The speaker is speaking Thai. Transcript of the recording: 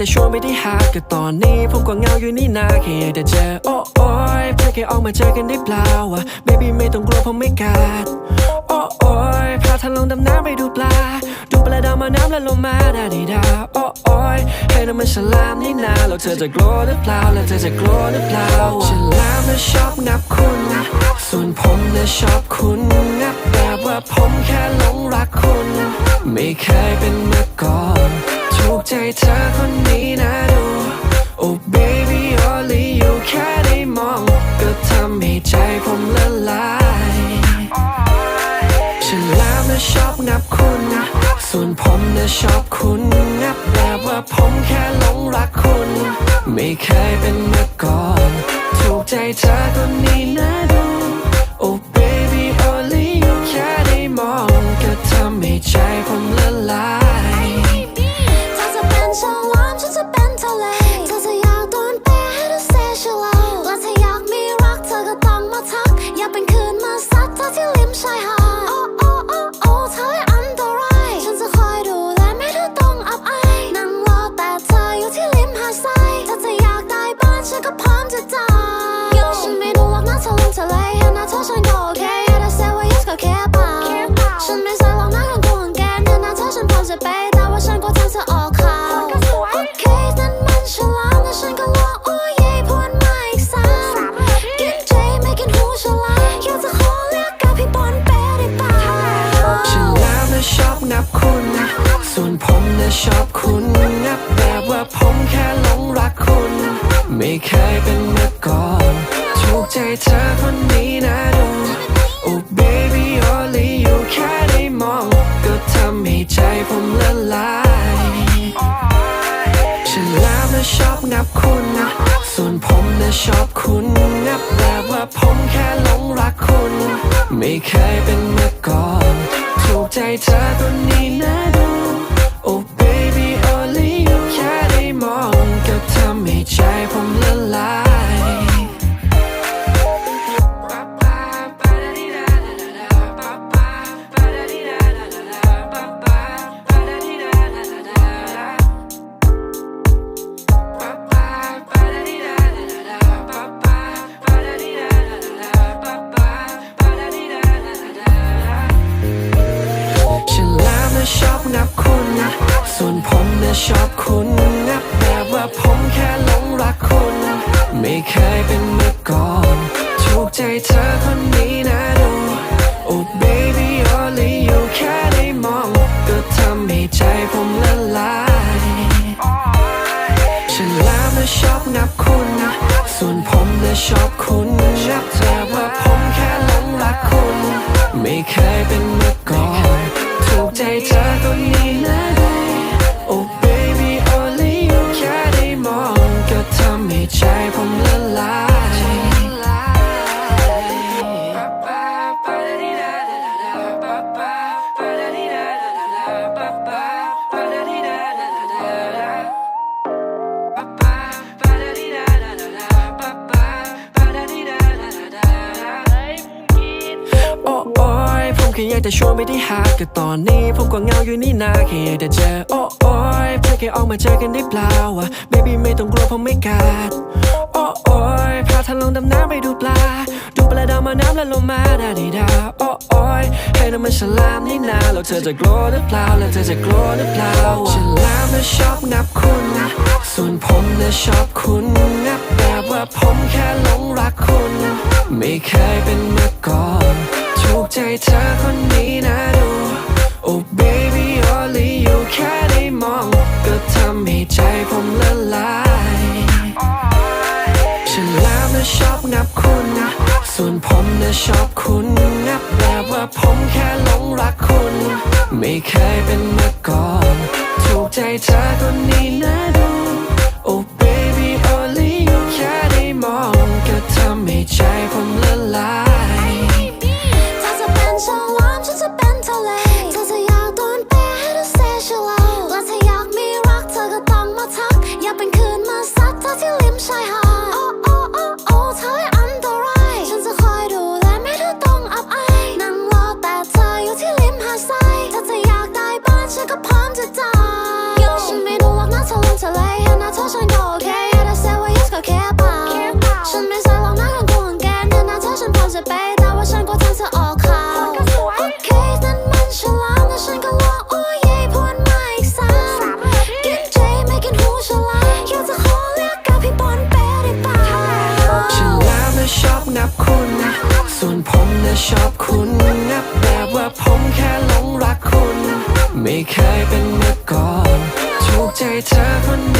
แค่อยากจะชวนไปที่หาก็ตอนนี้ผมก็เหงาอยู่นี่นาแค่อยากจะเจอโอ้โอ้ยเพื่อแค่ออกมาเจอกันได้เปล่าวะ baby ไม่ต้องกลัวผมไม่กัดโอ้โอ้ยพาทางลงดำน้ำไปดูปลา ดูปลาดำมาน้ำแล้วลงมาดาดีดาโอ้โอ้ยให้น้ำมันฉลามนี่นาแล้วเธอจะกลัวหรือเปล่าแล้วเธอจะกลัวหรือเปล่าฉลามน่ะชอบงับคุณส่วนผมน่ะชอบคุณงับแบบว่าผมแค่หลงรักคุณ ไม่เคยเป็นมาก่อน ใจเธอคนนี้นะดู Oh baby only you แค่ได้มอง ก็ทำให้ใจผมละลายฉันแล้วนะชอบงับคุณส่วนผมนะชอบคุณงับแบบว่าผมแค่หลงรักคุณ ไม่เคยเป็นมาก่อน ถูกใจเธอคนนี้นะดู Oh baby only you แค่ได้มอง ก็ทำให้ใจผมละลาย ผมน่ะชอบคุณนับแบบว่าผมแค่หลงรักคุณ ไม่เคยเป็นมาก่อน ถูกใจเธอคนนี้นะดู Oh baby only you แค่ได้มอง ก็ทำให้ใจผมละลายฉันแล้วนะชอบนับคุณนะส่วนผมนะชอบคุณนับแบบว่าผมแค่หลงรักคุณ ไม่เคยเป็นมาก่อน ถูกใจเธอ ให้ใจผมละลาย นะชอบนับคุณส่วนผมนะชอบคุณนับแบบว่าผมแค่หลงรักคุณ ไม่เคยเป็นมาก่อนถูกใจเธอคนนี้นะดู Oh baby only you แค่ได้มองก็ทำให้ใจผมละลายฉันแล้วนะชอบนับคุณส่วนผมนะชอบคุณนับแบบว่าผมแค่หลงรักคุณ ไม่เคยเป็นมาก่อน ถูกใจเธอคนนี้นะ ยผมแค่อยากจะชวนไปที่หาก็ตอนนี้ผมก็เหงาอยู่นี่นาแค่อยากจะเจอโอ้โอ้ยเพื่อแค่ออกมาเจอกันได้เปล่าวะ baby ไม่ต้องกลัวผมไม่กัดโอ้โอ้ยพาทางลงดำน้ำไปดูปลา ดูปลาดำมาน้ำแล้วลงมาดาดีดาโอ้โอ้ยให้น้ำมันฉลามนี่นาแล้วเธอจะกลัวหรือเปล่าแล้วเธอจะกลัวหรือเปล่าฉลามน่ะชอบนับคุณส่วนผมน่ะชอบคุณนับแบบว่าผมแค่หลงรักคุณ ไม่เคยเป็นมาก่อนถูกใจเธอ Oh baby only you แค่ได้มอง ก็ทำให้ใจผมละลายฉันแล้วนะชอบนับคุณนะ ส่วนผมนะชอบคุณนับแบบว่าผมแค่หลงรักคุณ ไม่เคยเป็นมาก่อน ถูกใจเธอคนนี้นะดู ย่าเป็นคืนมาซัดเธอที่ริมชายหาด และชอบคุณนับแบบว่าผมแค่หลงรักคุณ ไม่เคยเป็นมาก่อน ถูกใจเธอคนนี้